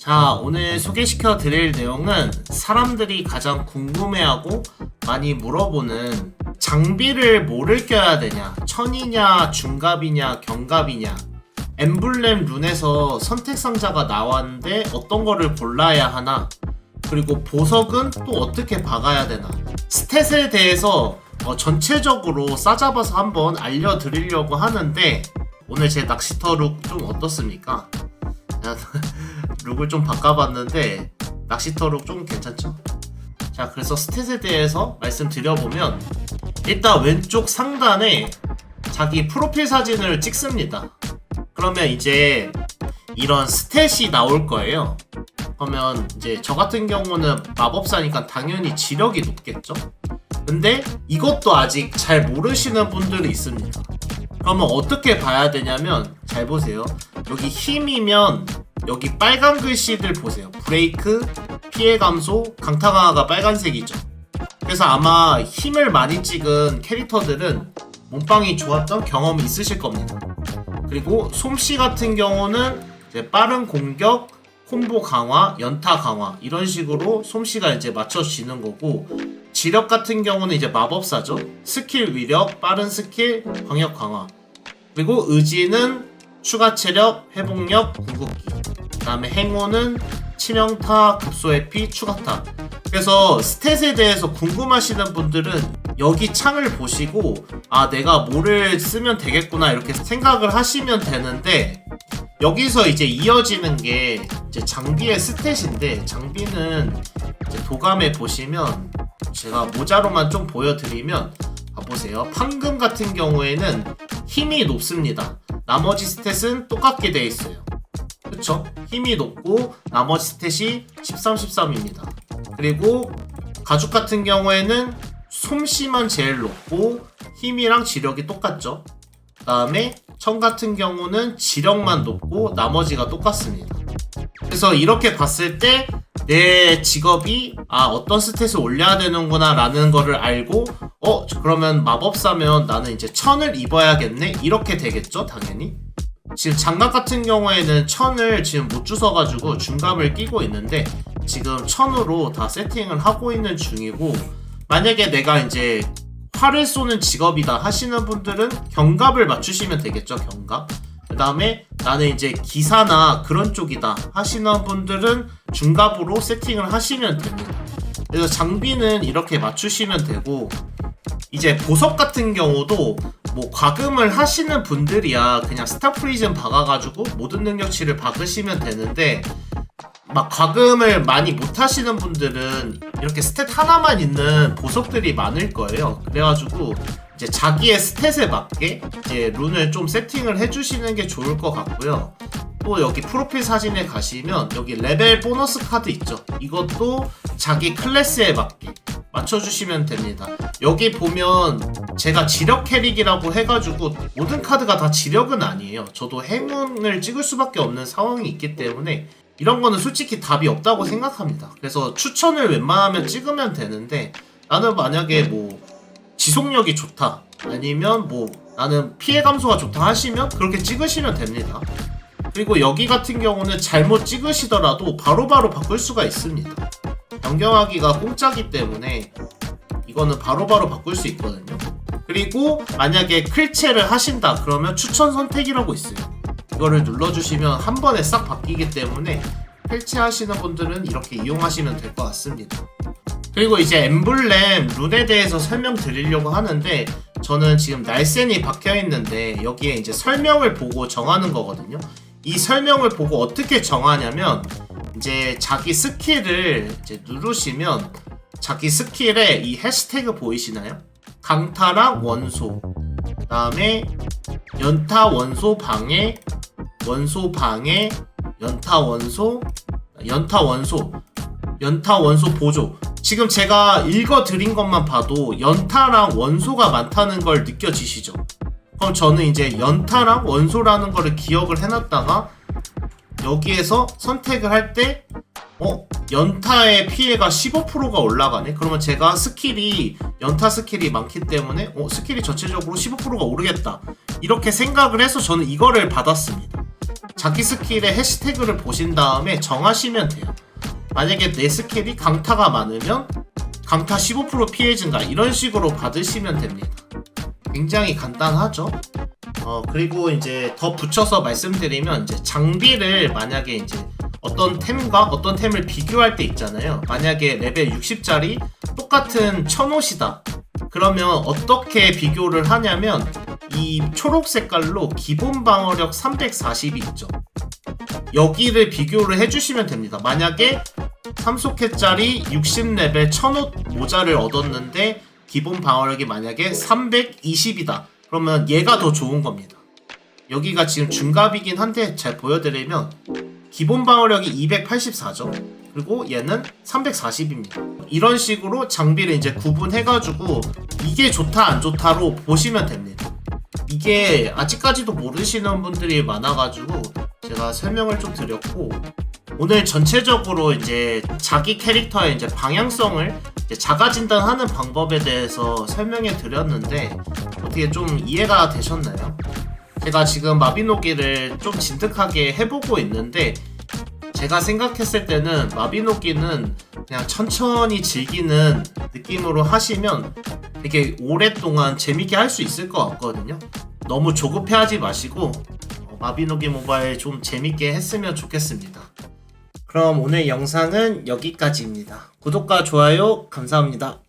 자, 오늘 소개시켜 드릴 내용은 사람들이 가장 궁금해하고 많이 물어보는 장비를 뭐를 껴야 되냐? 천이냐, 중갑이냐, 경갑이냐? 엠블렘 룬에서 선택 상자가 나왔는데 어떤 거를 골라야 하나? 그리고 보석은 또 어떻게 박아야 되나? 스탯에 대해서 어, 전체적으로 싸잡아서 한번 알려드리려고 하는데 오늘 제 낚시터 룩 좀 어떻습니까? 룩을 좀 바꿔봤는데 낚시터 룩좀 괜찮죠? 자 그래서 스탯에 대해서 말씀드려보면 일단 왼쪽 상단에 자기 프로필 사진을 찍습니다. 그러면 이제 이런 스탯이 나올 거예요. 그러면 이제 저 같은 경우는 마법사니까 당연히 지력이 높겠죠? 근데 이것도 아직 잘 모르시는 분들이 있습니다. 그러면 어떻게 봐야 되냐면 잘 보세요 여기 힘이면 여기 빨간 글씨들 보세요. 브레이크, 피해 감소, 강타 강화가 빨간색이죠. 그래서 아마 힘을 많이 찍은 캐릭터들은 몸빵이 좋았던 경험이 있으실 겁니다. 그리고 솜씨 같은 경우는 이제 빠른 공격, 콤보 강화, 연타 강화 이런 식으로 솜씨가 이제 맞춰지는 거고 지력 같은 경우는 이제 마법사죠. 스킬 위력, 빠른 스킬, 광역 강화. 그리고 의지는 추가 체력, 회복력, 궁극기. 그 다음에 행운은 치명타, 급소 회피, 추가타. 그래서 스탯에 대해서 궁금하시는 분들은 여기 창을 보시고 아 내가 뭐를 쓰면 되겠구나 이렇게 생각을 하시면 되는데 여기서 이제 이어지는 게 이제 장비의 스탯인데 장비는 도감에 보시면 제가 모자로만 좀 보여드리면 아, 보세요 판금 같은 경우에는 힘이 높습니다 나머지 스탯은 똑같게 돼 있어요 그쵸? 힘이 높고 나머지 스탯이 13, 13입니다. 그리고 가죽 같은 경우에는 솜씨만 제일 높고 힘이랑 지력이 똑같죠. 그 다음에 청 같은 경우는 지력만 높고 나머지가 똑같습니다. 그래서 이렇게 봤을 때 내 직업이 아 어떤 스탯을 올려야 되는구나 라는 거를 알고 어 그러면 마법사면 나는 이제 천을 입어야겠네? 이렇게 되겠죠 당연히? 지금 장갑 같은 경우에는 천을 지금 못 주워가지고 중갑을 끼고 있는데 지금 천으로 다 세팅을 하고 있는 중이고 만약에 내가 이제 활을 쏘는 직업이다 하시는 분들은 경갑을 맞추시면 되겠죠 경갑. 그 다음에 나는 이제 기사나 그런 쪽이다 하시는 분들은 중갑으로 세팅을 하시면 됩니다. 그래서 장비는 이렇게 맞추시면 되고 이제 보석 같은 경우도 뭐 과금을 하시는 분들이야 그냥 스타 프리즘 박아가지고 모든 능력치를 박으시면 되는데 막 과금을 많이 못 하시는 분들은 이렇게 스탯 하나만 있는 보석들이 많을 거예요. 그래가지고 이제 자기의 스탯에 맞게 이제 룬을 좀 세팅을 해주시는 게 좋을 것 같고요. 또 여기 프로필 사진에 가시면 여기 레벨 보너스 카드 있죠. 이것도 자기 클래스에 맞게 맞춰주시면 됩니다. 여기 보면 제가 지력 캐릭이라고 해가지고 모든 카드가 다 지력은 아니에요. 저도 행운을 찍을 수밖에 없는 상황이 있기 때문에 이런 거는 솔직히 답이 없다고 생각합니다. 그래서 추천을 웬만하면 찍으면 되는데 나는 만약에 뭐 지속력이 좋다 아니면 뭐 나는 피해 감소가 좋다 하시면 그렇게 찍으시면 됩니다. 그리고 여기 같은 경우는 잘못 찍으시더라도 바로바로 바꿀 수가 있습니다. 변경하기가 공짜기 때문에 이거는 바로 바로 바꿀 수 있거든요. 그리고 만약에 클체를 하신다 그러면 추천 선택이라고 있어요. 이거를 눌러주시면 한 번에 싹 바뀌기 때문에 펼치하시는 분들은 이렇게 이용하시면 될 것 같습니다. 그리고 이제 엠블렘 룬에 대해서 설명드리려고 하는데 저는 지금 날쌘이 박혀 있는데 여기에 이제 설명을 보고 정하는 거거든요. 이 설명을 보고 어떻게 정하냐면 이제 자기 스킬을 이제 누르시면 자기 스킬에 이 해시태그 보이시나요? 강타랑 원소 그 다음에 연타 원소 방해 원소 방해 연타 원소 연타 원소 연타 원소 보조 지금 제가 읽어 드린 것만 봐도 연타랑 원소가 많다는 걸 느껴지시죠? 그럼 저는 이제 연타랑 원소라는 거를 기억을 해놨다가 여기에서 선택을 할 때 어? 연타의 피해가 15%가 올라가네? 그러면 제가 스킬이 연타 스킬이 많기 때문에 어? 스킬이 전체적으로 15%가 오르겠다 이렇게 생각을 해서 저는 이거를 받았습니다 자기 스킬의 해시태그를 보신 다음에 정하시면 돼요. 만약에 내 스킬이 강타가 많으면 강타 15% 피해 증가 이런 식으로 받으시면 됩니다. 굉장히 간단하죠? 어, 그리고 이제 더 붙여서 말씀드리면 이제 장비를 만약에 이제 어떤 템과 어떤 템을 비교할 때 있잖아요. 만약에 레벨 60짜리 똑같은 천옷이다. 그러면 어떻게 비교를 하냐면 이 초록 색깔로 기본 방어력 340이 있죠. 여기를 비교를 해주시면 됩니다. 만약에 3소켓짜리 60레벨 천옷 모자를 얻었는데 기본 방어력이 만약에 320이다. 그러면 얘가 더 좋은 겁니다. 여기가 지금 중갑이긴 한데 잘 보여드리면 기본 방어력이 284죠. 그리고 얘는 340입니다. 이런 식으로 장비를 이제 구분해가지고 이게 좋다 안 좋다로 보시면 됩니다. 이게 아직까지도 모르시는 분들이 많아가지고 제가 설명을 좀 드렸고 오늘 전체적으로 이제 자기 캐릭터의 이제 방향성을 자가 진단하는 방법에 대해서 설명해 드렸는데 어떻게 좀 이해가 되셨나요? 제가 지금 마비노기를 좀 진득하게 해보고 있는데 제가 생각했을 때는 마비노기는 그냥 천천히 즐기는 느낌으로 하시면 되게 오랫동안 재밌게 할 수 있을 것 같거든요. 너무 조급해하지 마시고 어, 마비노기 모바일 좀 재밌게 했으면 좋겠습니다. 그럼 오늘 영상은 여기까지입니다. 구독과 좋아요 감사합니다.